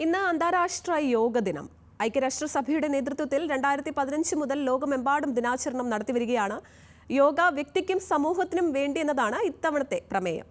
ഇന്ന് അന്താരാഷ്ട്ര യോഗ ദിനം. ഐക്യരാഷ്ട്രസഭയുടെ നേതൃത്വത്തിൽ രണ്ടായിരത്തി പതിനഞ്ച് മുതൽ ലോകമെമ്പാടും ദിനാചരണം നടത്തിവരികയാണ്. യോഗ വ്യക്തിക്കും സമൂഹത്തിനും വേണ്ടി എന്നതാണ് ഇത്തവണത്തെ പ്രമേയം.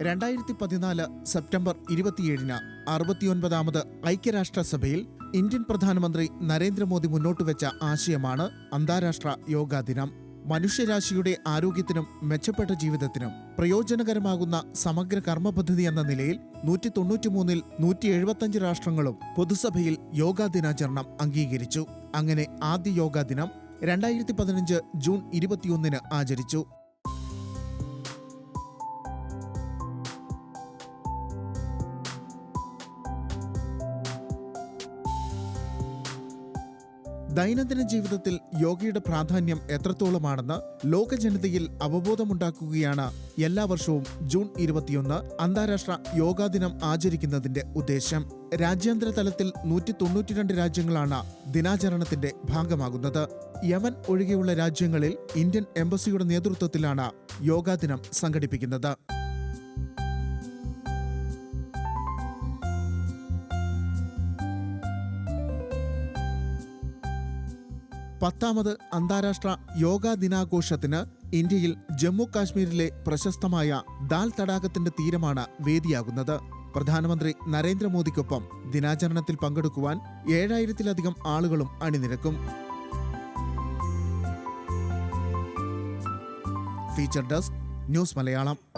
രണ്ടായിരത്തി പതിനാല് സെപ്റ്റംബർ ഇരുപത്തിയേഴിന് അറുപത്തിയൊൻപതാമത് ഐക്യരാഷ്ട്രസഭയിൽ ഇന്ത്യൻ പ്രധാനമന്ത്രി നരേന്ദ്രമോദി മുന്നോട്ടുവെച്ച ആശയമാണ് അന്താരാഷ്ട്ര യോഗാ ദിനം. മനുഷ്യരാശിയുടെ ആരോഗ്യത്തിനും മെച്ചപ്പെട്ട ജീവിതത്തിനും പ്രയോജനകരമാകുന്ന സമഗ്ര കർമ്മപദ്ധതി എന്ന നിലയിൽ നൂറ്റി തൊണ്ണൂറ്റിമൂന്നിൽ നൂറ്റി എഴുപത്തഞ്ച് രാഷ്ട്രങ്ങളും പൊതുസഭയിൽ യോഗാ ദിനാചരണം അംഗീകരിച്ചു. അങ്ങനെ ആദ്യ യോഗാ ദിനം രണ്ടായിരത്തി പതിനഞ്ച് ജൂൺ ഇരുപത്തിയൊന്നിന് ആചരിച്ചു. ദൈനംദിന ജീവിതത്തിൽ യോഗയുടെ പ്രാധാന്യം എത്രത്തോളമാണെന്ന് ലോക ജനതയിൽ അവബോധമുണ്ടാക്കുകയാണ് എല്ലാ വർഷവും ജൂൺ ഇരുപത്തിയൊന്ന് അന്താരാഷ്ട്ര യോഗാ ദിനം ആചരിക്കുന്നതിന്റെ ഉദ്ദേശം. രാജ്യാന്തര തലത്തിൽ നൂറ്റി തൊണ്ണൂറ്റിരണ്ട് രാജ്യങ്ങളാണ് ദിനാചരണത്തിന്റെ ഭാഗമാകുന്നത്. യമൻ ഒഴികെയുള്ള രാജ്യങ്ങളിൽ ഇന്ത്യൻ എംബസിയുടെ നേതൃത്വത്തിലാണ് യോഗാ ദിനം സംഘടിപ്പിക്കുന്നത്. പത്താമത് അന്താരാഷ്ട്ര യോഗാ ദിനാഘോഷത്തിന് ഇന്ത്യയിൽ ജമ്മു കാശ്മീരിലെ പ്രശസ്തമായ ദാൽ തടാകത്തിന്റെ തീരമാണ് വേദിയാകുന്നത്. പ്രധാനമന്ത്രി നരേന്ദ്രമോദിക്കൊപ്പം ദിനാചരണത്തിൽ പങ്കെടുക്കുവാൻ ഏഴായിരത്തിലധികം ആളുകളും അണിനിരക്കും. Feature desk news Malayalam.